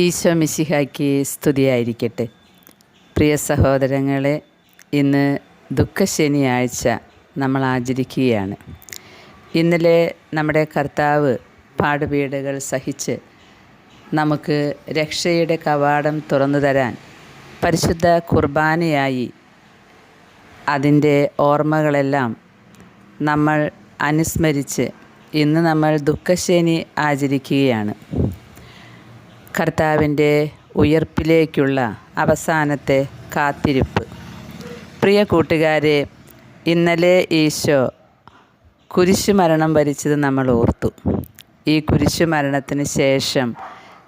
ഈശോ മിശിഹായ്ക്ക് സ്തുതിയായിരിക്കട്ടെ. പ്രിയ സഹോദരങ്ങളെ ഇന്ന് ദുഃഖശനിയാഴ്ച നമ്മൾ ആചരിക്കുകയാണ്. ഇന്നലെ നമ്മുടെ കർത്താവ് പാടുപീടുകൾ സഹിച്ച് നമുക്ക് രക്ഷയുടെ കവാടം തുറന്നു തരാൻ പരിശുദ്ധ കുർബാനയായി അതിന്റെ ഓർമ്മകളെല്ലാം നമ്മൾ അനുസ്മരിച്ച് ഇന്ന് നമ്മൾ ദുഃഖശനി ആചരിക്കുകയാണ്. കർത്താവിന്റെ ഉയർപ്പിലേക്കുള്ള അവസാനത്തെ കാത്തിരിപ്പ്. പ്രിയ കൂട്ടുകാരെ ഇന്നലെ ഈശോ കുരിശുമരണം വരിച്ചത് നമ്മൾ ഓർത്തു. ഈ കുരിശുമരണത്തിന് ശേഷം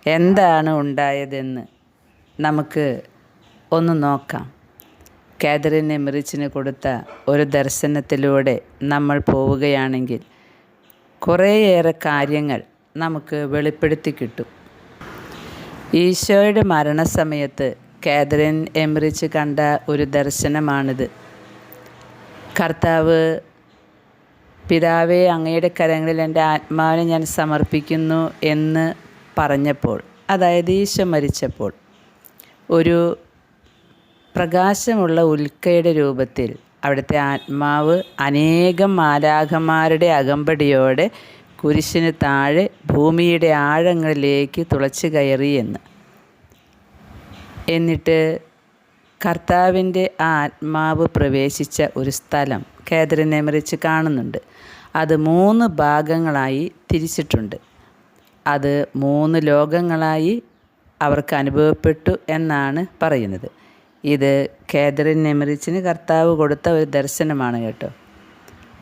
എന്താണ് ഉണ്ടായതെന്ന് നമുക്ക് ഒന്ന് നോക്കാം. കാതറിനെ മിറിച്ചിന് കൊടുത്ത ഒരു ദർശനത്തിലൂടെ നമ്മൾ പോവുകയാണെങ്കിൽ കുറേയേറെ കാര്യങ്ങൾ നമുക്ക് വെളിപ്പെടുത്തി കിട്ടും. ഈശോയുടെ മരണസമയത്ത് കാതറിൻ എംറിച്ച് കണ്ട ഒരു ദർശനമാണിത്. കർത്താവ് പിതാവെ അങ്ങയുടെ കരങ്ങളിൽ എന്റെ ആത്മാവിനെ ഞാൻ സമർപ്പിക്കുന്നു എന്ന് പറഞ്ഞപ്പോൾ അതായത് ഈശോ മരിച്ചപ്പോൾ ഒരു പ്രകാശമുള്ള ഉൽക്കയുടെ രൂപത്തിൽ അവിടുത്തെ ആത്മാവ് അനേകം മാലാഖമാരുടെ അകമ്പടിയോടെ കുരിശിന് താഴെ ഭൂമിയുടെ ആഴങ്ങളിലേക്ക് തുളച്ചു കയറി എന്ന്. എന്നിട്ട് കർത്താവിന്റെ ആ ആത്മാവ് പ്രവേശിച്ച ഒരു സ്ഥലം കേദറിനെ മറിച്ച് കാണുന്നുണ്ട്. അത് മൂന്ന് ഭാഗങ്ങളായി തിരിച്ചിട്ടുണ്ട്. അത് മൂന്ന് ലോകങ്ങളായി അവർക്ക് അനുഭവപ്പെട്ടു എന്നാണ് പറയുന്നത്. ഇത് കേദറിൻ നെമറിച്ചിന് കർത്താവ് കൊടുത്ത ഒരു ദർശനമാണ് കേട്ടോ.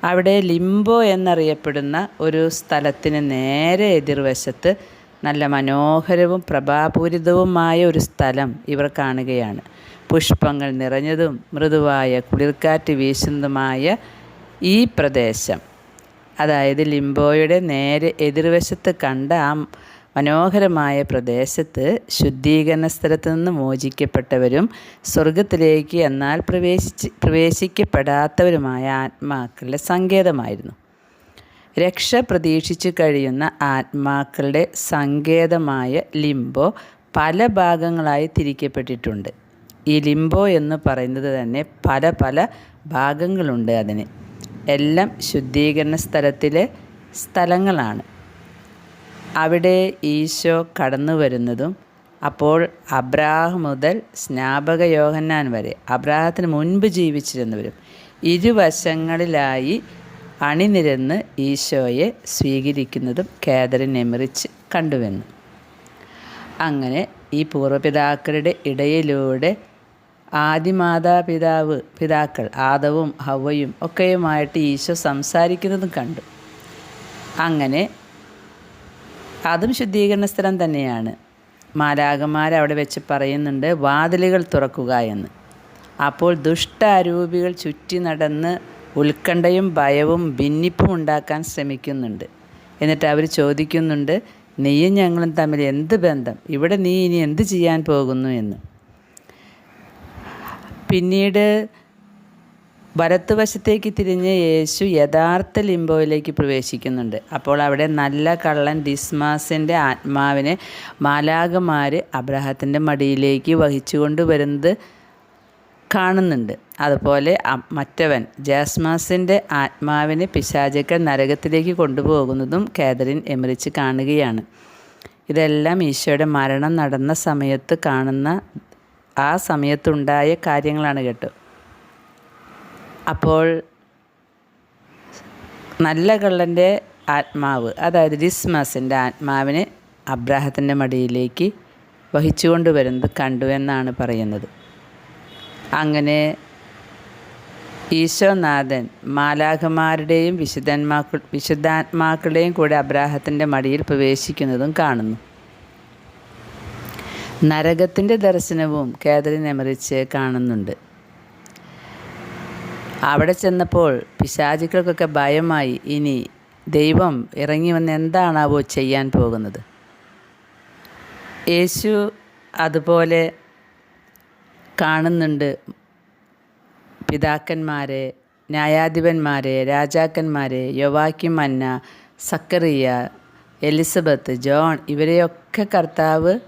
അവിടെ ലിംബോ എന്നറിയപ്പെടുന്ന ഒരു സ്ഥലത്തിന് നേരെ എതിർവശത്ത് നല്ല മനോഹരവും പ്രഭാപൂരിതവുമായ ഒരു സ്ഥലം ഇവർ കാണുകയാണ്. പുഷ്പങ്ങൾ നിറഞ്ഞതും മൃദുവായ കുളിർക്കാറ്റ് വീശുന്നതുമായ ഈ പ്രദേശം. അതായത് ലിംബോയുടെ നേരെ എതിർവശത്ത് കണ്ട ആ മനോഹരമായ പ്രദേശത്ത് ശുദ്ധീകരണ സ്ഥലത്ത് നിന്ന് മോചിക്കപ്പെട്ടവരും സ്വർഗത്തിലേക്ക് എന്നാൽ പ്രവേശിച്ച് പ്രവേശിക്കപ്പെടാത്തവരുമായ ആത്മാക്കളുടെ സങ്കേതമായിരുന്നു. രക്ഷ പ്രതീക്ഷിച്ചു കഴിയുന്ന ആത്മാക്കളുടെ സങ്കേതമായ ലിംബോ പല ഭാഗങ്ങളായി തിരിക്കപ്പെട്ടിട്ടുണ്ട്. ഈ ലിംബോ എന്ന് പറയുന്നത് തന്നെ പല പല ഭാഗങ്ങളുണ്ട് അതിന്. എല്ലാം ശുദ്ധീകരണ സ്ഥലത്തിലെ സ്ഥലങ്ങളാണ്. അവിടെ ഈശോ കടന്നു വരുന്നതും അപ്പോൾ അബ്രാഹം മുതൽ സ്നാപക യോഹന്നാൻ വരെ അബ്രാഹത്തിന് മുൻപ് ജീവിച്ചിരുന്നവരും ഇരുവശങ്ങളിലായി അണിനിരന്ന് ഈശോയെ സ്വീകരിക്കുന്നതും കാതറിൻ എമിറിച്ച് കണ്ടുവന്നു. അങ്ങനെ ഈ പൂർവപിതാക്കളുടെ ഇടയിലൂടെ ആദിമാതാപിതാവ് പിതാക്കൾ ആദവും ഹവയും ഒക്കെയുമായിട്ട് ഈശോ സംസാരിക്കുന്നതും കണ്ടു. അങ്ങനെ അതും ശുദ്ധീകരണ സ്ഥലം തന്നെയാണ്. മാലാകന്മാർ അവിടെ വെച്ച് പറയുന്നുണ്ട് വാതിലുകൾ തുറക്കുക എന്ന്. അപ്പോൾ ദുഷ്ടാരൂപികൾ ചുറ്റി നടന്ന് ഉത്കണ്ഠയും ഭയവും ഭിന്നിപ്പും ഉണ്ടാക്കാൻ ശ്രമിക്കുന്നുണ്ട്. എന്നിട്ട് അവർ ചോദിക്കുന്നുണ്ട് നീയും ഞങ്ങളും തമ്മിൽ എന്ത് ബന്ധം? ഇവിടെ നീ ഇനി എന്ത് ചെയ്യാൻ പോകുന്നു എന്ന്? പിന്നീട് വലത്തുവശത്തേക്ക് തിരിഞ്ഞ് യേശു യഥാർത്ഥ ലിംബോയിലേക്ക് പ്രവേശിക്കുന്നുണ്ട്. അപ്പോൾ അവിടെ നല്ല കള്ളൻ ഡിസ്മാസിന്റെ ആത്മാവിനെ മാലാകമാർ അബ്രഹത്തിന്റെ മടിയിലേക്ക് വഹിച്ചു കൊണ്ടുവരുന്നത് കാണുന്നുണ്ട്. അതുപോലെ മറ്റവൻ ജാസ്മാസിന്റെ ആത്മാവിനെ പിശാചക്കൾ നരകത്തിലേക്ക് കൊണ്ടുപോകുന്നതും കാതറിൻ എമറിച്ച് കാണുകയാണ്. ഇതെല്ലാം ഈശോയുടെ മരണം നടന്ന സമയത്ത് കാണുന്ന ആ സമയത്തുണ്ടായ കാര്യങ്ങളാണ് കേട്ടോ. അപ്പോൾ നല്ല കള്ളന്റെ ആത്മാവ് അതായത് ഡിസ്മസിന്റെ ആത്മാവിനെ അബ്രാഹത്തിന്റെ മടിയിലേക്ക് വഹിച്ചുകൊണ്ട് വരുന്നത് കണ്ടു എന്നാണ് പറയുന്നത്. അങ്ങനെ ഈശോനാഥൻ മാലാഖമാരുടെയും വിശുദ്ധന്മാക്ക വിശുദ്ധാത്മാക്കളുടെയും കൂടെ അബ്രാഹത്തിന്റെ മടിയിൽ പ്രവേശിക്കുന്നതും കാണുന്നു. നരകത്തിന്റെ ദർശനവും കേതറിൻ മറിച്ച് കാണുന്നുണ്ട്. അവിടെ ചെന്നപ്പോൾ പിശാചുക്കൾക്കൊക്കെ ഭയമായി. ഇനി ദൈവം ഇറങ്ങി വന്ന് എന്താണാവോ ചെയ്യാൻ പോകുന്നത്? യേശു അതുപോലെ കാണുന്നുണ്ട്. പിതാക്കന്മാരെ ന്യായാധിപന്മാരെ രാജാക്കന്മാരെ യൊവാക്കിം മന്ന സക്കറിയ എലിസബത്ത് ജോൺ ഇവരെയൊക്കെ കർത്താവ്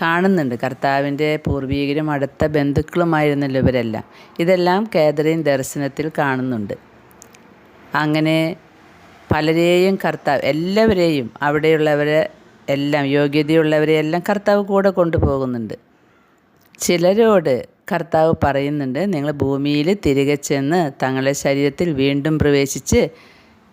കാണുന്നുണ്ട്. കർത്താവിന്റെ പൂർവീകരും അടുത്ത ബന്ധുക്കളുമായിരുന്നല്ലോ ഇവരെല്ലാം. ഇതെല്ലാം കാതറിൻ ദർശനത്തിൽ കാണുന്നുണ്ട്. അങ്ങനെ പലരെയും കർത്താവ് എല്ലാവരെയും അവിടെയുള്ളവരെ എല്ലാം യോഗ്യതയുള്ളവരെയെല്ലാം കർത്താവ് കൂടെ കൊണ്ടുപോകുന്നുണ്ട്. ചിലരോട് കർത്താവ് പറയുന്നുണ്ട് നിങ്ങൾ ഭൂമിയിൽ തിരികെ ചെന്ന് തങ്ങളുടെ ശരീരത്തിൽ വീണ്ടും പ്രവേശിച്ച്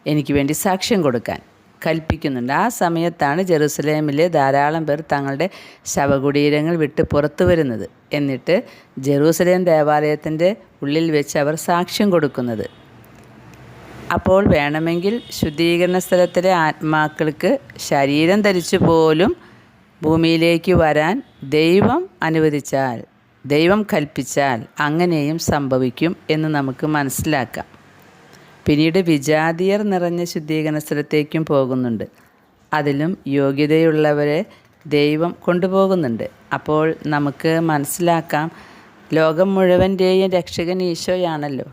എനിക്ക് വേണ്ടി സാക്ഷ്യം കൊടുക്കാൻ. കൽപ്പിക്കുന്നുണ്ട്. ആ സമയത്താണ് ജെറുസലേമിലെ ധാരാളം പേർ തങ്ങളുടെ ശവകുടീരങ്ങൾ വിട്ട് പുറത്തു വരുന്നത്. എന്നിട്ട് ജെറൂസലേം ദേവാലയത്തിന്റെ ഉള്ളിൽ വെച്ച് അവർ സാക്ഷ്യം കൊടുക്കുന്നത്. അപ്പോൾ വേണമെങ്കിൽ ശുദ്ധീകരണ സ്ഥലത്തിലെ ആത്മാക്കൾക്ക് ശരീരം ധരിച്ചു പോലും ഭൂമിയിലേക്ക് വരാൻ ദൈവം അനുവദിച്ചാൽ ദൈവം കൽപ്പിച്ചാൽ അങ്ങനെയും സംഭവിക്കും എന്ന് നമുക്ക് മനസ്സിലാക്കാം. പിന്നീട് വിജാതിയർ നിറഞ്ഞ ശുദ്ധീകരണ സ്ഥലത്തേക്കും പോകുന്നുണ്ട്. അതിലും യോഗ്യതയുള്ളവരെ ദൈവം കൊണ്ടുപോകുന്നുണ്ട്. അപ്പോൾ നമുക്ക് മനസ്സിലാക്കാം ലോകം മുഴുവന്റെയും രക്ഷകൻ ഈശോയാണല്ലോ.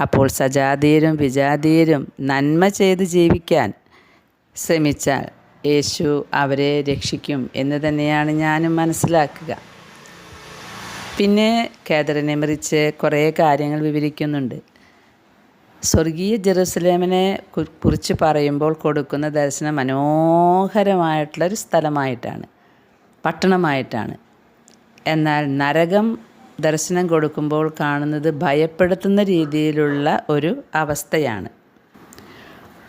അപ്പോൾ സജാതീയരും വിജാതീയരും നന്മ ചെയ്ത് ജീവിക്കാൻ ശ്രമിച്ചാൽ യേശു അവരെ രക്ഷിക്കും എന്ന് തന്നെയാണ് ഞാനും മനസ്സിലാക്കുക. പിന്നെ കേദറിനെ മറിച്ച് കുറേ കാര്യങ്ങൾ വിവരിക്കുന്നുണ്ട്. സ്വർഗീയ ജെറുസലേമിനെ കുറിച്ച് പറയുമ്പോൾ കൊടുക്കുന്ന ദർശനം മനോഹരമായിട്ടുള്ളൊരു സ്ഥലമായിട്ടാണ് പട്ടണമായിട്ടാണ്. എന്നാൽ നരകം ദർശനം കൊടുക്കുമ്പോൾ കാണുന്നത് ഭയപ്പെടുത്തുന്ന രീതിയിലുള്ള ഒരു അവസ്ഥയാണ്.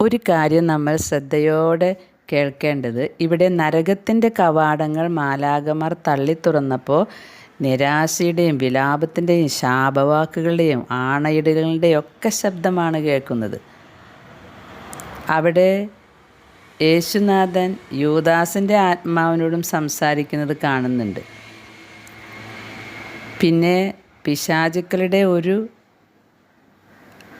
ഒരു കാര്യം നമ്മൾ ശ്രദ്ധയോടെ കേൾക്കേണ്ടത് ഇവിടെ നരകത്തിന്റെ കവാടങ്ങൾ മാലാകമാർ തള്ളി തുറന്നപ്പോൾ നിരാശയുടെയും വിലാപത്തിന്റെയും ശാപവാക്കുകളുടെയും ആണയിടലുകളുടെയും ഒക്കെ ശബ്ദമാണ് കേൾക്കുന്നത്. അവിടെ യേശുനാഥൻ യൂദാസിന്റെ ആത്മാവിനോടും സംസാരിക്കുന്നത് കാണുന്നുണ്ട്. പിന്നെ പിശാചുക്കളുടെ ഒരു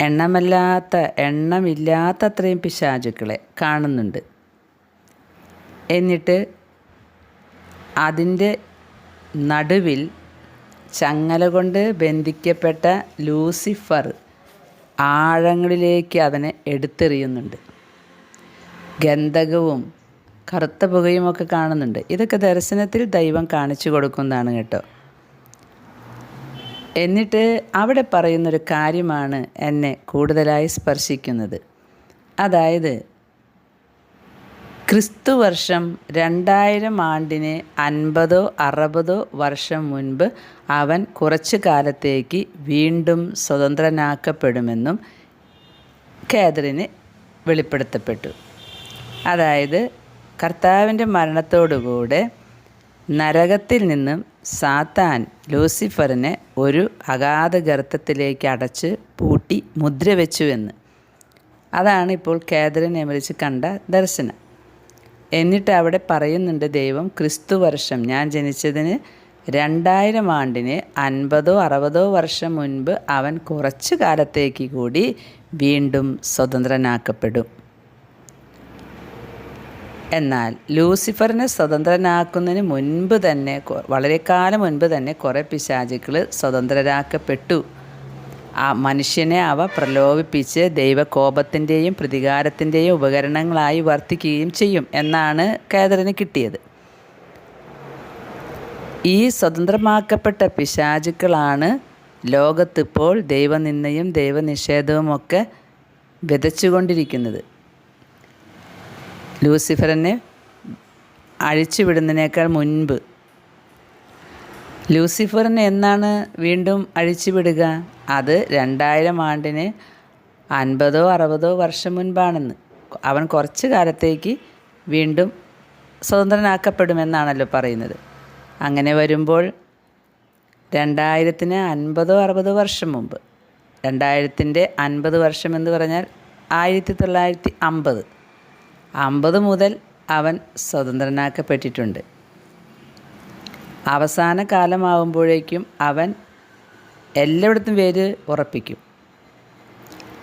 എണ്ണമല്ലാത്ത എണ്ണമില്ലാത്ത അത്രയും പിശാചുക്കളെ കാണുന്നുണ്ട്. എന്നിട്ട് അതിന്റെ നടുവിൽ ചങ്ങല കൊണ്ട് ബന്ധിക്കപ്പെട്ട ലൂസിഫർ ആഴങ്ങളിലേക്ക് അതിനെ എടുത്തെറിയുന്നുണ്ട്. ഗന്ധകവും കറുത്ത പുകയും ഒക്കെ കാണുന്നുണ്ട്. ഇതൊക്കെ ദർശനത്തിൽ ദൈവം കാണിച്ചു കൊടുക്കുന്നതാണ് കേട്ടോ. എന്നിട്ട് അവിടെ പറയുന്നൊരു കാര്യമാണ് എന്നെ കൂടുതലായി സ്പർശിക്കുന്നത്. അതായത് ക്രിസ്തു വർഷം രണ്ടായിരം ആണ്ടിന് അൻപതോ അറുപതോ വർഷം മുൻപ് അവൻ കുറച്ചു കാലത്തേക്ക് വീണ്ടും സ്വതന്ത്രനാക്കപ്പെടുമെന്നും കേദറിന് വെളിപ്പെടുത്തപ്പെട്ടു. അതായത് കർത്താവിന്റെ മരണത്തോടുകൂടെ നരകത്തിൽ നിന്നും സാത്താൻ ലൂസിഫറിനെ ഒരു അഗാധ ഗർത്തത്തിലേക്ക് അടച്ച് പൂട്ടി മുദ്ര വെച്ചുവെന്ന് അതാണ് ഇപ്പോൾ കേദറിനെ എമറിച്ച് കണ്ട ദർശനം. എന്നിട്ട് അവിടെ പറയുന്നുണ്ട് ദൈവം ക്രിസ്തു വർഷം ഞാൻ ജനിച്ചതിന് രണ്ടായിരം ആണ്ടിന് അൻപതോ അറുപതോ വർഷം മുൻപ് അവൻ കുറച്ചു കാലത്തേക്ക് കൂടി വീണ്ടും സ്വതന്ത്രനാക്കപ്പെടും. എന്നാൽ ലൂസിഫറിനെ സ്വതന്ത്രനാക്കുന്നതിന് മുൻപ് തന്നെ വളരെ കാലം മുൻപ് തന്നെ കുറേ പിശാചുക്കൾ സ്വതന്ത്രരാക്കപ്പെട്ടു. ആ മനുഷ്യനെ അവ പ്രലോഭിപ്പിച്ച് ദൈവകോപത്തിന്റെയും പ്രതികാരത്തിന്റെയും ഉപകരണങ്ങളായി വർത്തിക്കുകയും ചെയ്യും എന്നാണ് കേദറിന് കിട്ടിയത്. ഈ സ്വതന്ത്രമാക്കപ്പെട്ട പിശാചുക്കളാണ് ലോകത്തിപ്പോൾ ദൈവനിന്ദയും ദൈവനിഷേധവുമൊക്കെ വിതച്ചുകൊണ്ടിരിക്കുന്നത്. ലൂസിഫറിനെ അഴിച്ചുവിടുന്നതിനേക്കാൾ മുൻപ് ലൂസിഫറിനെ എന്നാണ് വീണ്ടും അഴിച്ചുവിടുക? അത് രണ്ടായിരം ആണ്ടിന് അൻപതോ അറുപതോ വർഷം മുൻപാണെന്ന്. അവൻ കുറച്ച് കാലത്തേക്ക് വീണ്ടും സ്വതന്ത്രനാക്കപ്പെടുമെന്നാണല്ലോ പറയുന്നത്. അങ്ങനെ വരുമ്പോൾ രണ്ടായിരത്തിന് അൻപതോ അറുപതോ വർഷം മുമ്പ്. രണ്ടായിരത്തിന്റെ അൻപത് വർഷം എന്ന് പറഞ്ഞാൽ ആയിരത്തി തൊള്ളായിരത്തി അമ്പത്. അമ്പത് മുതൽ അവൻ സ്വതന്ത്രനാക്കപ്പെട്ടിട്ടുണ്ട്. അവസാന കാലമാവുമ്പോഴേക്കും അവൻ എല്ലായിടത്തും പേര് ഉറപ്പിക്കും.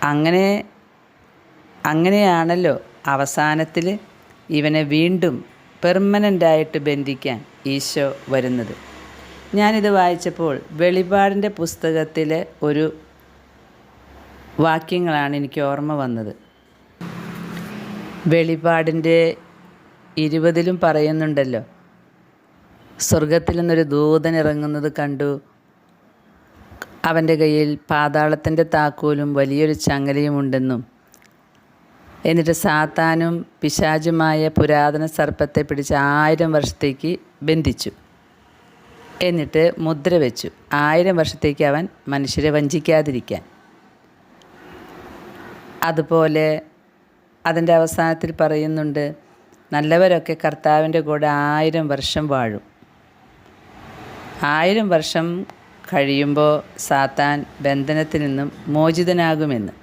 അങ്ങനെ അങ്ങനെയാണല്ലോ അവസാനത്തിൽ ഇവനെ വീണ്ടും പെർമനന്റായിട്ട് ബന്ധിക്കാൻ ഈശോ വരുന്നത്. ഞാനിത് വായിച്ചപ്പോൾ വെളിപാടിന്റെ പുസ്തകത്തിലെ ഒരു വാക്യങ്ങളാണ് എനിക്ക് ഓർമ്മ വന്നത്. വെളിപാടിന്റെ ഇരുപതിലും പറയുന്നുണ്ടല്ലോ സ്വർഗത്തിൽ നിന്നൊരു ദൂതൻ ഇറങ്ങുന്നത് കണ്ടു. അവന്റെ കയ്യിൽ പാതാളത്തിന്റെ താക്കോലും വലിയൊരു ചങ്ങലയും ഉണ്ടെന്നും എന്നിട്ട് സാത്താനും പിശാചുമായ പുരാതന സർപ്പത്തെ പിടിച്ച് ആയിരം വർഷത്തേക്ക് ബന്ധിച്ചു. എന്നിട്ട് മുദ്ര വെച്ചു. ആയിരം വർഷത്തേക്ക് അവൻ മനുഷ്യരെ വഞ്ചിക്കാതിരിക്കാൻ. അതുപോലെ അതിന്റെ അവസാനത്തിൽ പറയുന്നുണ്ട് നല്ലവരൊക്കെ കർത്താവിന്റെ കൂടെ ആയിരം വർഷം വാഴും. ആയിരം വർഷം കഴിയുമ്പോൾ സാത്താൻ ബന്ധനത്തിൽ നിന്നും മോചിതനാകുമെന്ന്.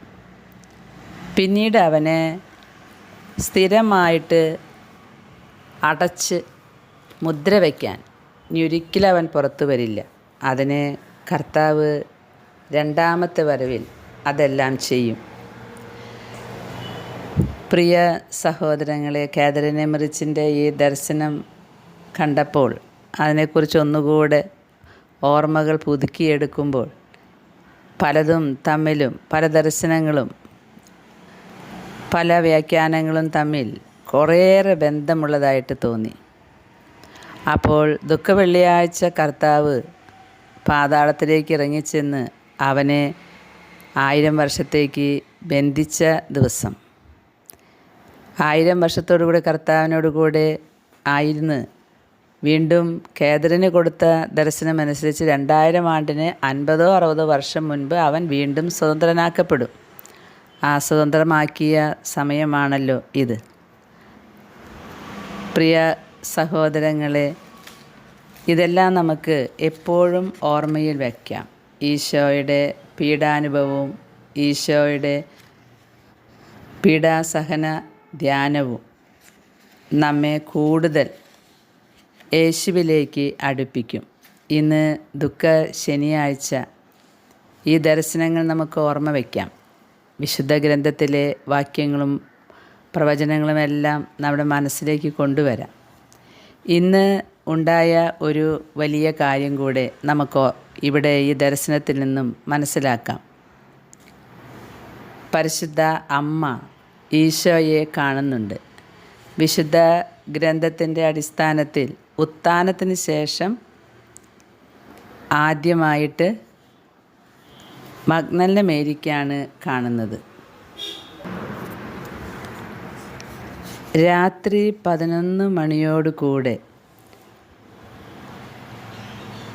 പിന്നീട് അവനെ സ്ഥിരമായിട്ട് അടച്ച് മുദ്ര വയ്ക്കാൻ ഇനി ഒരിക്കലും അവൻ പുറത്തു വരില്ല. അതിന് കർത്താവ് രണ്ടാമത്തെ വരവിൽ അതെല്ലാം ചെയ്യും. പ്രിയ സഹോദരങ്ങളെ കാതറിനെ മറിച്ചിന്റെ ഈ ദർശനം കണ്ടപ്പോൾ അതിനെക്കുറിച്ച് ഒന്നുകൂടെ ഓർമ്മകൾ പുതുക്കിയെടുക്കുമ്പോൾ പലതും തമ്മിലും പല ദർശനങ്ങളും പല വ്യാഖ്യാനങ്ങളും തമ്മിൽ കുറേയേറെ ബന്ധമുള്ളതായിട്ട് തോന്നി. അപ്പോൾ ദുഃഖ വെള്ളിയാഴ്ച കർത്താവ് പാതാളത്തിലേക്ക് ഇറങ്ങിച്ചെന്ന് അവനെ ആയിരം വർഷത്തേക്ക് ബന്ധിച്ച ദിവസം. ആയിരം വർഷത്തോടുകൂടി കർത്താവിനോട് കൂടെ ആയിരുന്നു വീണ്ടും കേദരന് കൊടുത്ത ദർശനമനുസരിച്ച് രണ്ടായിരം ആണ്ടിന് അൻപതോ അറുപതോ വർഷം മുൻപ് അവൻ വീണ്ടും സ്വതന്ത്രനാക്കപ്പെടും. ആ സ്വതന്ത്രമാക്കിയ സമയമാണല്ലോ ഇത്. പ്രിയ സഹോദരങ്ങളെ ഇതെല്ലാം നമുക്ക് എപ്പോഴും ഓർമ്മയിൽ വയ്ക്കാം ഈശോയുടെ പീഡാനുഭവവും ഈശോയുടെ പീഡാസഹന ധ്യാനവും നമ്മെ കൂടുതൽ യേശുവിലേക്ക് അടുപ്പിക്കും. ഇന്ന് ദുഃഖ ശനിയാഴ്ച. ഈ ദർശനങ്ങൾ നമുക്ക് ഓർമ്മ വയ്ക്കാം വിശുദ്ധ ഗ്രന്ഥത്തിലെ വാക്യങ്ങളും പ്രവചനങ്ങളുമെല്ലാം നമ്മുടെ മനസ്സിലേക്ക് കൊണ്ടുവരാം. ഇന്ന് ഉണ്ടായ ഒരു വലിയ കാര്യം കൂടെ നമുക്ക് ഇവിടെ ഈ ദർശനത്തിൽ നിന്നും മനസ്സിലാക്കാം. പരിശുദ്ധ അമ്മ ഈശോയെ കാണുന്നുണ്ട്. വിശുദ്ധ ഗ്രന്ഥത്തിന്റെ അടിസ്ഥാനത്തിൽ ഉത്ഥാനത്തിന് ശേഷം ആദ്യമായിട്ട് മഗ്നലിനെ മേരിക്കാണ് കാണുന്നത്. രാത്രി പതിനൊന്ന് മണിയോട് കൂടെ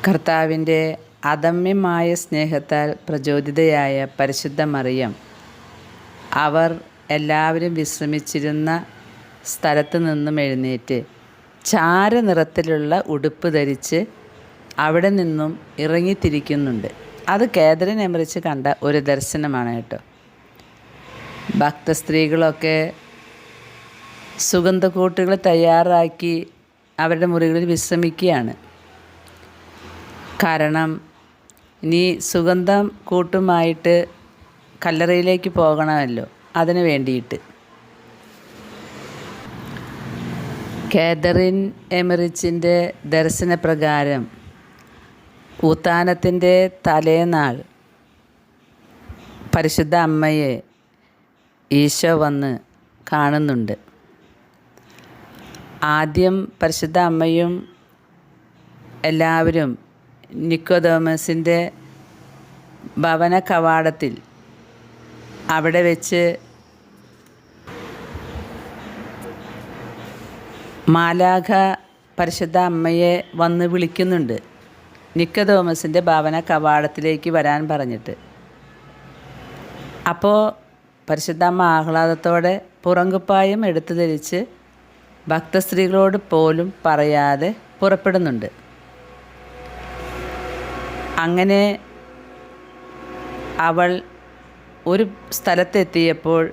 കർത്താവിന്റെ അദമ്യമായ സ്നേഹത്താൽ പ്രചോദിതയായ പരിശുദ്ധ മറിയം അവർ എല്ലാവരും വിശ്രമിച്ചിരുന്ന സ്ഥലത്ത് നിന്നും എഴുന്നേറ്റ് ചാരനിറത്തിലുള്ള ഉടുപ്പ് ധരിച്ച് അവിടെ നിന്നും ഇറങ്ങിത്തിരിക്കുന്നുണ്ട്. അത് കേദരൻ എമറിച്ച് കണ്ട ഒരു ദർശനമാണ് കേട്ടോ. ഭക്ത സ്ത്രീകളൊക്കെ സുഗന്ധക്കൂട്ടുകൾ തയ്യാറാക്കി അവരുടെ മുറികളിൽ വിശ്രമിക്കുകയാണ്. കാരണം ഇനി സുഗന്ധം കൂട്ടുമായിട്ട് കല്ലറയിലേക്ക് പോകണമല്ലോ അതിന് വേണ്ടിയിട്ട്. കാതറിൻ എമറിച്ചിന്റെ ദർശനപ്രകാരം ഊത്താനത്തിന്റെ തലേനാൾ പരിശുദ്ധ അമ്മയെ ഈശോ വന്ന് കാണുന്നുണ്ട്. ആദ്യം പരിശുദ്ധ അമ്മയും എല്ലാവരും നിക്കോതോമസിന്റെ ഭവന കവാടത്തിൽ അവിടെ വെച്ച് മാലാഖ പരിശുദ്ധ അമ്മയെ വന്ന് വിളിക്കുന്നുണ്ട്. നിക്ക തോമസിന്റെ ഭാവന കവാടത്തിലേക്ക് വരാൻ പറഞ്ഞിട്ട്. അപ്പോൾ പരിശുദ്ധ അമ്മ ആഹ്ലാദത്തോടെ പുറങ്കുപ്പായം എടുത്തു ധരിച്ച് ഭക്തസ്ത്രീകളോട് പോലും പറയാതെ പുറപ്പെടുന്നുണ്ട്. അങ്ങനെ അവൾ ഒരു സ്ഥലത്തെത്തിയപ്പോൾ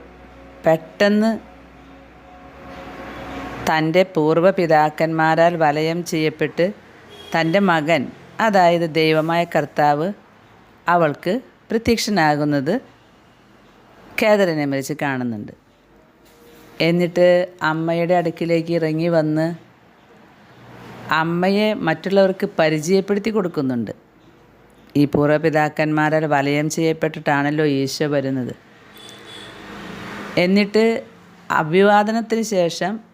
പെട്ടെന്ന് തന്റെ പൂർവ പിതാക്കന്മാരാൽ വലയം ചെയ്യപ്പെട്ട് തന്റെ മകൻ അതായത് ദൈവമായ കർത്താവ് അവൾക്ക് പ്രത്യക്ഷനാകുന്നത് കേദറിനെ മരിച്ച് കാണുന്നുണ്ട്. എന്നിട്ട് അമ്മയുടെ അടുക്കിലേക്ക് ഇറങ്ങി വന്ന് അമ്മയെ മറ്റുള്ളവർക്ക് പരിചയപ്പെടുത്തി കൊടുക്കുന്നുണ്ട്. ഈ പൂർവപിതാക്കന്മാരാൽ വലയം ചെയ്യപ്പെട്ടിട്ടാണല്ലോ ഈശോ വരുന്നത്. എന്നിട്ട് അഭിവാദനത്തിന് ശേഷം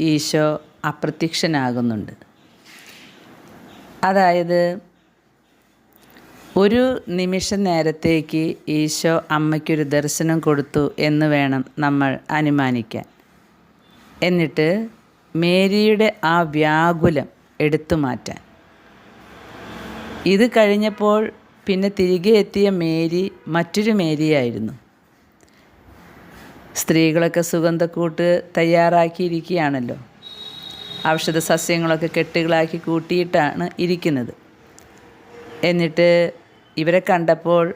ഈശോ അപ്രത്യക്ഷനാകുന്നുണ്ട്. അതായത് ഒരു നിമിഷ നേരത്തേക്ക് ഈശോ അമ്മയ്ക്കൊരു ദർശനം കൊടുത്തു എന്ന് വേണം നമ്മൾ അനുമാനിക്കാൻ. എന്നിട്ട് മേരിയുടെ ആ വ്യാകുലം എടുത്തു മാറ്റാൻ. ഇത് കഴിഞ്ഞപ്പോൾ പിന്നെ തിരികെ എത്തിയ മേരി മറ്റൊരു മേരിയായിരുന്നു. സ്ത്രീകളൊക്കെ സുഗന്ധക്കൂട്ട് തയ്യാറാക്കിയിരിക്കുകയാണല്ലോ. ഔഷധ സസ്യങ്ങളൊക്കെ കെട്ടുകളാക്കി കൂട്ടിയിട്ടാണ് ഇരിക്കുന്നത്. എന്നിട്ട് ഇവരെ കണ്ടപ്പോൾ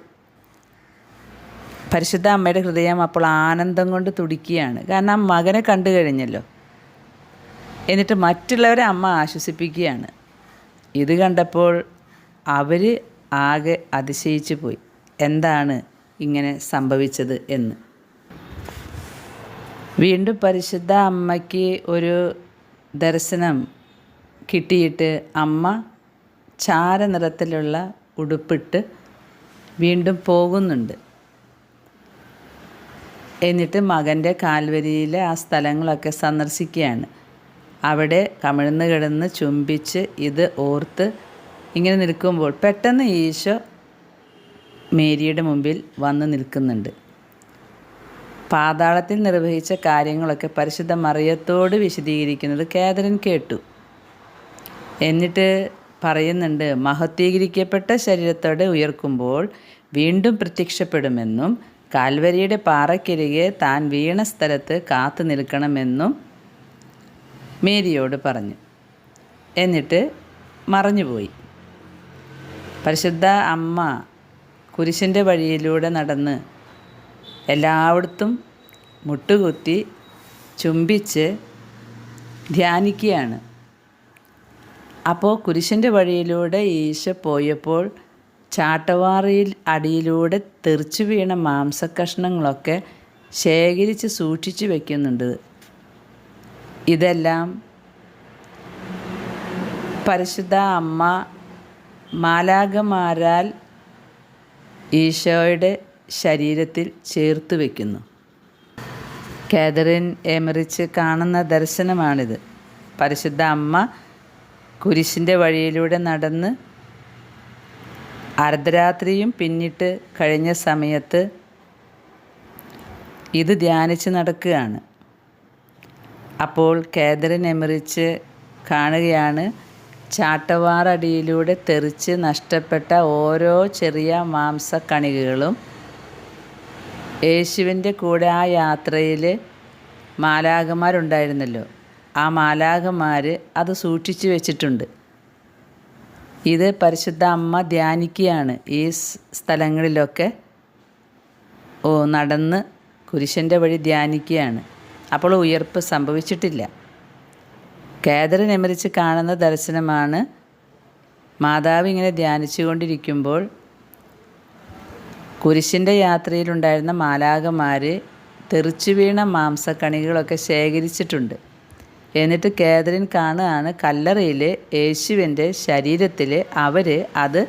പരിശുദ്ധ അമ്മയുടെ ഹൃദയം അപ്പോൾ ആനന്ദം കൊണ്ട് തുടിക്കുകയാണ്. കാരണം മകനെ കണ്ടു കഴിഞ്ഞല്ലോ. എന്നിട്ട് മറ്റുള്ളവരെ അമ്മ ആശ്വസിപ്പിക്കുകയാണ്. ഇത് കണ്ടപ്പോൾ അവർ ആകെ അതിശയിച്ചു പോയി. എന്താണ് ഇങ്ങനെ സംഭവിച്ചത് എന്ന്. വീണ്ടും പരിശുദ്ധ അമ്മയ്ക്ക് ഒരു ദർശനം കിട്ടിയിട്ട് അമ്മ ചാരനിറത്തിലുള്ള ഉടുപ്പിട്ട് വീണ്ടും പോകുന്നുണ്ട്. എന്നിട്ട് മകന്റെ കാൽവരിയിലെ ആ സ്ഥലങ്ങളൊക്കെ സന്ദർശിക്കുകയാണ്. അവിടെ കമിഴ്ന്ന് കിടന്ന് ചുംബിച്ച് ഇത് ഓർത്ത് ഇങ്ങനെ നിൽക്കുമ്പോൾ പെട്ടെന്ന് ഈശോ മേരിയുടെ മുമ്പിൽ വന്ന് നിൽക്കുന്നുണ്ട്. പാതാളത്തിൽ നിർവഹിച്ച കാര്യങ്ങളൊക്കെ പരിശുദ്ധ മറിയത്തോട് വിശദീകരിക്കുന്നത് കേതരൻ കേട്ടു. എന്നിട്ട് പറയുന്നുണ്ട് മഹത്വീകരിക്കപ്പെട്ട ശരീരത്തോടെ ഉയർക്കുമ്പോൾ വീണ്ടും പ്രത്യക്ഷപ്പെടുമെന്നും കാൽവരിയുടെ പാറയ്ക്കരികെ താൻ വീണ സ്ഥലത്ത് കാത്തു നിൽക്കണമെന്നും മേരിയോട് പറഞ്ഞു. എന്നിട്ട് മറഞ്ഞുപോയി. പരിശുദ്ധ അമ്മ കുരിശിന്റെ വഴിയിലൂടെ നടന്ന് എല്ലായിടത്തും മുട്ടുകുത്തി ചുംബിച്ച് ധ്യാനിക്കുകയാണ്. അപ്പോൾ കുരിശിന്റെ വഴിയിലൂടെ ഈശോ പോയപ്പോൾ ചാട്ടവാറിയിൽ അടിയിലൂടെ തെറിച്ചു വീണ മാംസക്കഷ്ണങ്ങളൊക്കെ ശേഖരിച്ച് സൂക്ഷിച്ചു വയ്ക്കുന്നുണ്ട് ഇതെല്ലാം പരിശുദ്ധ അമ്മ മാലാകമാരാൽ ഈശോയുടെ ശരീരത്തിൽ ചേർത്ത് വയ്ക്കുന്നു കാതറിൻ എമറിച്ച് കാണുന്ന ദർശനമാണിത്. പരിശുദ്ധ അമ്മ കുരിശിന്റെ വഴിയിലൂടെ നടന്ന് അർദ്ധരാത്രിയും പിന്നിട്ട് കഴിഞ്ഞ സമയത്ത് ഇത് ധ്യാനിച്ച് നടക്കുകയാണ്. അപ്പോൾ കേദറിൻ എമറിച്ച് കാണുകയാണ്. ചാട്ടവാറടിയിലൂടെ തെറിച്ച് നഷ്ടപ്പെട്ട ഓരോ ചെറിയ മാംസക്കണികകളും യേശുവിന്റെ കൂടെ ആ യാത്രയിൽ മാലാഖമാരുണ്ടായിരുന്നല്ലോ. ആ മാലാഖമാർ അത് സൂക്ഷിച്ചു വെച്ചിട്ടുണ്ട്. ഇത് പരിശുദ്ധ അമ്മ ധ്യാനിക്കുകയാണ്. ഈ സ്ഥലങ്ങളിലൊക്കെ ഓ നടന്ന് കുരിശന്റെ വഴി ധ്യാനിക്കുകയാണ്. അപ്പോൾ ഉയർപ്പ് സംഭവിച്ചിട്ടില്ല. കേദറിൻ കാണുന്ന ദർശനമാണ്. മാതാവ് ഇങ്ങനെ ധ്യാനിച്ചു കൊണ്ടിരിക്കുമ്പോൾ കുരിശിന്റെ യാത്രയിലുണ്ടായിരുന്ന മാലാകമാർ തെറിച്ചു വീണ മാംസക്കണികളൊക്കെ ശേഖരിച്ചിട്ടുണ്ട്. എന്നിട്ട് കേതറിൻ കാണുകയാണ് കല്ലറയിൽ യേശുവിന്റെ ശരീരത്തിൽ അവർ അത്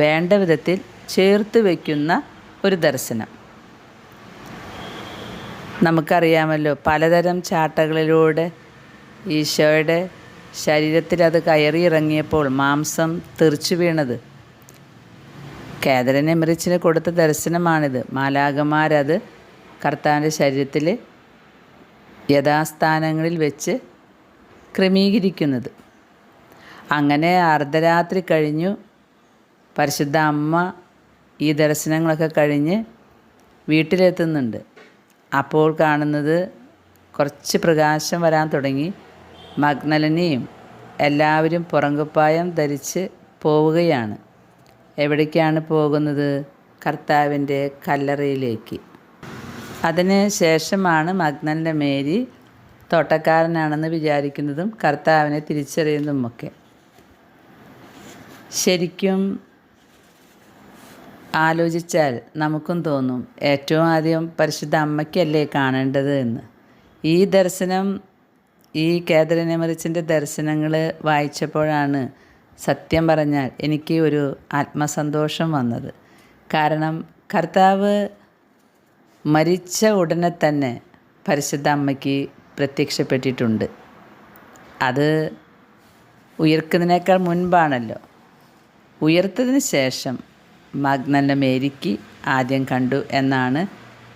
വേണ്ട വിധത്തിൽ ചേർത്ത് വയ്ക്കുന്ന ഒരു ദർശനം. നമുക്കറിയാമല്ലോ പലതരം ചാട്ടകളിലൂടെ ഈശോയുടെ ശരീരത്തിൽ അത് കയറി ഇറങ്ങിയപ്പോൾ മാംസം തെറിച്ചു വീണത്. കേദരൻ എമറിച്ചിന് കൊടുത്ത ദർശനമാണിത്. മാലാകന്മാരത് കർത്താവിന്റെ ശരീരത്തിൽ യഥാസ്ഥാനങ്ങളിൽ വെച്ച് ക്രമീകരിക്കുന്നത്. അങ്ങനെ അർദ്ധരാത്രി കഴിഞ്ഞു. പരിശുദ്ധ അമ്മ ഈ ദർശനങ്ങളൊക്കെ കഴിഞ്ഞ് വീട്ടിലെത്തുന്നുണ്ട്. അപ്പോൾ കാണുന്നത് കുറച്ച് പ്രകാശം വരാൻ തുടങ്ങി. മഗ്നലനെയും എല്ലാവരും പുറങ്കുപ്പായം ധരിച്ച് പോവുകയാണ്. എവിടേക്കാണ് പോകുന്നത്? കർത്താവിന്റെ കല്ലറയിലേക്ക്. അതിന് ശേഷമാണ് മഗ്നലിന്റെ മേരി തോട്ടക്കാരനാണെന്ന് വിചാരിക്കുന്നതും കർത്താവിനെ തിരിച്ചറിയുന്നതുമൊക്കെ. ശരിക്കും ആലോചിച്ചാൽ നമുക്കും തോന്നും ഏറ്റവും ആദ്യം പരിശുദ്ധ അമ്മയ്ക്കല്ലേ കാണേണ്ടത് എന്ന്. ഈ ദർശനം ഈ കേന്ദ്രനിമറിച്ചിന്റെ ദർശനങ്ങൾ വായിച്ചപ്പോഴാണ് സത്യം പറഞ്ഞാൽ എനിക്ക് ഒരു ആത്മസന്തോഷം വന്നത്. കാരണം കർത്താവ് മരിച്ച ഉടനെ തന്നെ പരിശുദ്ധ അമ്മയ്ക്ക് പ്രത്യക്ഷപ്പെട്ടിട്ടുണ്ട്. അത് ഉയർക്കുന്നതിനേക്കാൾ മുൻപാണല്ലോ. ഉയർത്തതിന് ശേഷം മഗ്നല്ല മേരിക്ക് ആദ്യം കണ്ടു എന്നാണ്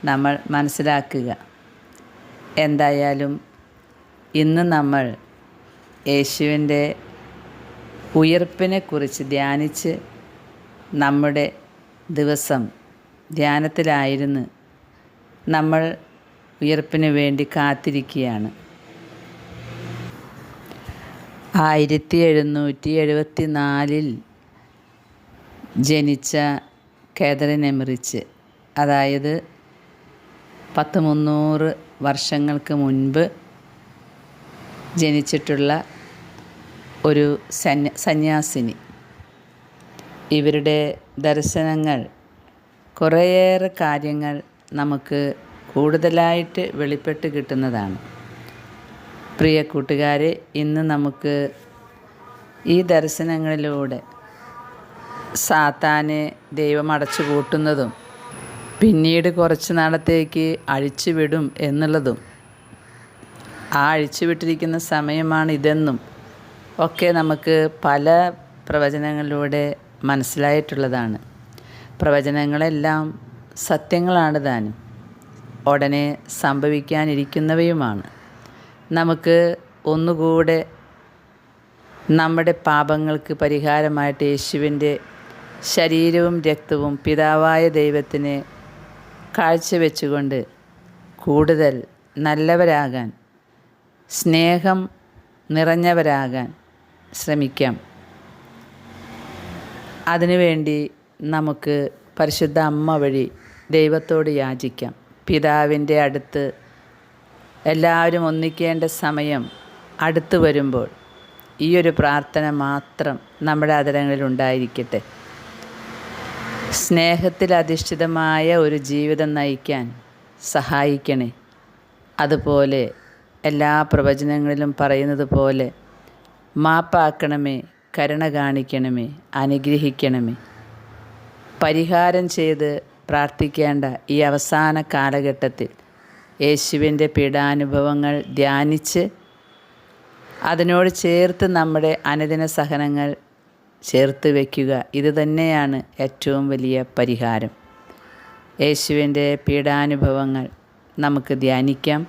നമ്മൾ മനസ്സിലാക്കുക. എന്തായാലും ഇന്ന് നമ്മൾ യേശുവിന്റെ ഉയർപ്പിനെക്കുറിച്ച് ധ്യാനിച്ച് നമ്മുടെ ദിവസം ധ്യാനത്തിലായിരുന്ന് നമ്മൾ ഉയർപ്പിന് വേണ്ടി കാത്തിരിക്കുകയാണ്. ആയിരത്തി എഴുന്നൂറ്റി എഴുപത്തി നാലിൽ ജനിച്ച കേതറിൻ അതായത് പത്ത് മുന്നൂറ് വർഷങ്ങൾക്ക് മുൻപ് ജനിച്ചിട്ടുള്ള ഒരു സന്യ സന്യാസിനി. ഇവരുടെ ദർശനങ്ങൾ കുറേയേറെ കാര്യങ്ങൾ നമുക്ക് കൂടുതലായിട്ട് വെളിപ്പെട്ട് കിട്ടുന്നതാണ്. പ്രിയ കൂട്ടുകാരെ ഇന്ന് നമുക്ക് ഈ ദർശനങ്ങളിലൂടെ സാത്താനെ ദൈവം അടച്ചു കൂട്ടുന്നതും പിന്നീട് കുറച്ച് നാളത്തേക്ക് അഴിച്ചുവിടും എന്നുള്ളതും ആ അഴിച്ചുവിട്ടിരിക്കുന്ന സമയമാണ് ഇതെന്നും ഒക്കെ നമുക്ക് പല പ്രവചനങ്ങളിലൂടെ മനസ്സിലായിട്ടുള്ളതാണ്. പ്രവചനങ്ങളെല്ലാം സത്യങ്ങളാണ് താനും. ഉടനെ സംഭവിക്കാനിരിക്കുന്നവയുമാണ്. നമുക്ക് ഒന്നുകൂടെ നമ്മുടെ പാപങ്ങൾക്ക് പരിഹാരമായിട്ട് യേശുവിന്റെ ശരീരവും രക്തവും പിതാവായ ദൈവത്തിന് കാഴ്ചവെച്ചുകൊണ്ട് കൂടുതൽ നല്ലവരാകാൻ സ്നേഹം നിറഞ്ഞവരാകാൻ ശ്രമിക്കാം. അതിനുവേണ്ടി നമുക്ക് പരിശുദ്ധ അമ്മ വഴി ദൈവത്തോട് യാചിക്കാം. പിതാവിന്റെ അടുത്ത് എല്ലാവരും ഒന്നിക്കേണ്ട സമയം അടുത്തു വരുമ്പോൾ ഈ ഒരു പ്രാർത്ഥന മാത്രം നമ്മുടെ അതരങ്ങളിൽ ഉണ്ടായിരിക്കട്ടെ. സ്നേഹത്തിൽ അധിഷ്ഠിതമായ ഒരു ജീവിതം നയിക്കാൻ സഹായിക്കണേ. അതുപോലെ എല്ലാ പ്രവചനങ്ങളിലും പറയുന്നത് പോലെ മാപ്പാക്കണമേ കരുണ കാണിക്കണമേ അനുഗ്രഹിക്കണമേ. പരിഹാരം ചെയ്ത് പ്രാർത്ഥിക്കേണ്ട ഈ അവസാന കാലഘട്ടത്തിൽ യേശുവിന്റെ പീഡാനുഭവങ്ങൾ ധ്യാനിച്ച് അതിനോട് ചേർത്ത് നമ്മുടെ അനുദിന സഹനങ്ങൾ ചേർത്ത് വയ്ക്കുക ഇത് തന്നെയാണ് ഏറ്റവും വലിയ പരിഹാരം. യേശുവിന്റെ പീഡാനുഭവങ്ങൾ നമുക്ക് ധ്യാനിക്കാം.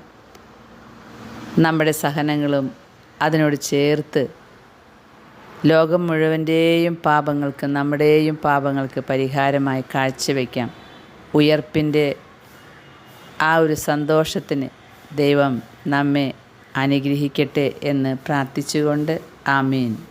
നമ്മുടെ സഹനങ്ങളും അതിനോട് ചേർത്ത് ലോകം മുഴുവന്റെയും പാപങ്ങൾക്ക് നമ്മുടെയും പാപങ്ങൾക്ക് പരിഹാരമായി കാഴ്ചവെക്കാം. ഉയർപ്പിന്റെ ആ ഒരു സന്തോഷത്തിന് ദൈവം നമ്മെ അനുഗ്രഹിക്കട്ടെ എന്ന് പ്രാർത്ഥിച്ചുകൊണ്ട് ആമീൻ.